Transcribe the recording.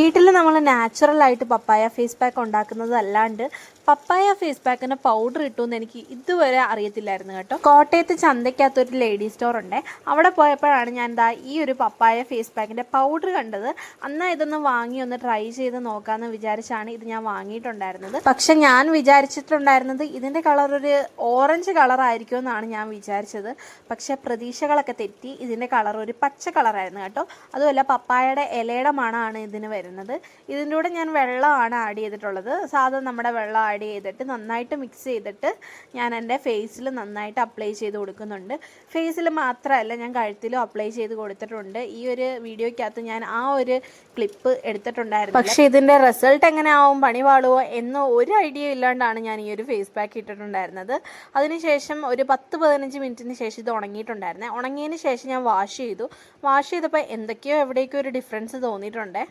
വീട്ടിൽ നമ്മൾ നാച്ചുറലായിട്ട് പപ്പായ ഫേസ് പാക്ക് ഉണ്ടാക്കുന്നത് അല്ലാണ്ട് പപ്പായ ഫേസ് പാക്കിന് പൗഡർ കിട്ടുമെന്ന് എനിക്ക് ഇതുവരെ അറിയത്തില്ലായിരുന്നു കേട്ടോ. കോട്ടയത്ത് ചന്തയ്ക്കകത്തൊരു ലേഡി സ്റ്റോർ ഉണ്ട്. അവിടെ പോയപ്പോഴാണ് ഞാൻ എന്താ ഈ ഒരു പപ്പായ ഫേസ് പാക്കിന്റെ പൗഡർ കണ്ടത്. അന്നാ ഇതൊന്ന് വാങ്ങി ഒന്ന് ട്രൈ ചെയ്ത് നോക്കാമെന്ന് വിചാരിച്ചാണ് ഇത് ഞാൻ വാങ്ങിയിട്ടുണ്ടായിരുന്നത്. പക്ഷെ ഞാൻ വിചാരിച്ചിട്ടുണ്ടായിരുന്നത് ഇതിന്റെ കളർ ഒരു ഓറഞ്ച് കളർ ആയിരിക്കുമെന്നാണ് ഞാൻ വിചാരിച്ചത്. പക്ഷേ പ്രതീക്ഷകളൊക്കെ തെറ്റി ഇതിന്റെ കളർ ഒരു പച്ച കളറായിരുന്നു കേട്ടോ. അതുമല്ല പപ്പായയുടെ ഇലയുടെ മണമാണ് ഇതിന് വരുന്നത്. ഇതിന്റെ കൂടെ ഞാൻ വെള്ളമാണ് ആഡ് ചെയ്തിട്ടുള്ളത്. സാധാരണ നമ്മുടെ വെള്ളം ആഡ് ചെയ്തിട്ട് നന്നായിട്ട് മിക്സ് ചെയ്തിട്ട് ഞാൻ എന്റെ ഫേസിൽ നന്നായിട്ട് അപ്ലൈ ചെയ്ത് കൊടുക്കുന്നുണ്ട്. ഫേസിൽ മാത്രമല്ല ഞാൻ കഴുത്തിലും അപ്ലൈ ചെയ്ത് കൊടുത്തിട്ടുണ്ട്. ഈ ഒരു വീഡിയോയ്ക്കകത്ത് ഞാൻ ആ ഒരു ക്ലിപ്പ് എടുത്തിട്ടുണ്ടായിരുന്നു പക്ഷേ ഇതിന്റെ റിസൾട്ട് എങ്ങനെ ആവും പണി പാളുവോ എന്ന് ഒരു ഐഡിയ ഇല്ലാണ്ടാണ് ഞാൻ ഈ ഒരു ഫേസ് പാക്ക് ഇട്ടിട്ടുണ്ടായിരുന്നത്. അതിനുശേഷം ഒരു പത്ത് പതിനഞ്ച് മിനിറ്റിന് ശേഷം ഇത് ഉണങ്ങിയിട്ടുണ്ടായിരുന്നേ. ഉണങ്ങിയതിന് ശേഷം ഞാൻ വാഷ് ചെയ്തു. വാഷ് ചെയ്തപ്പോൾ എന്തൊക്കെയോ എവിടേക്കോ ഒരു ഡിഫറൻസ് തോന്നിയിട്ടുണ്ട്.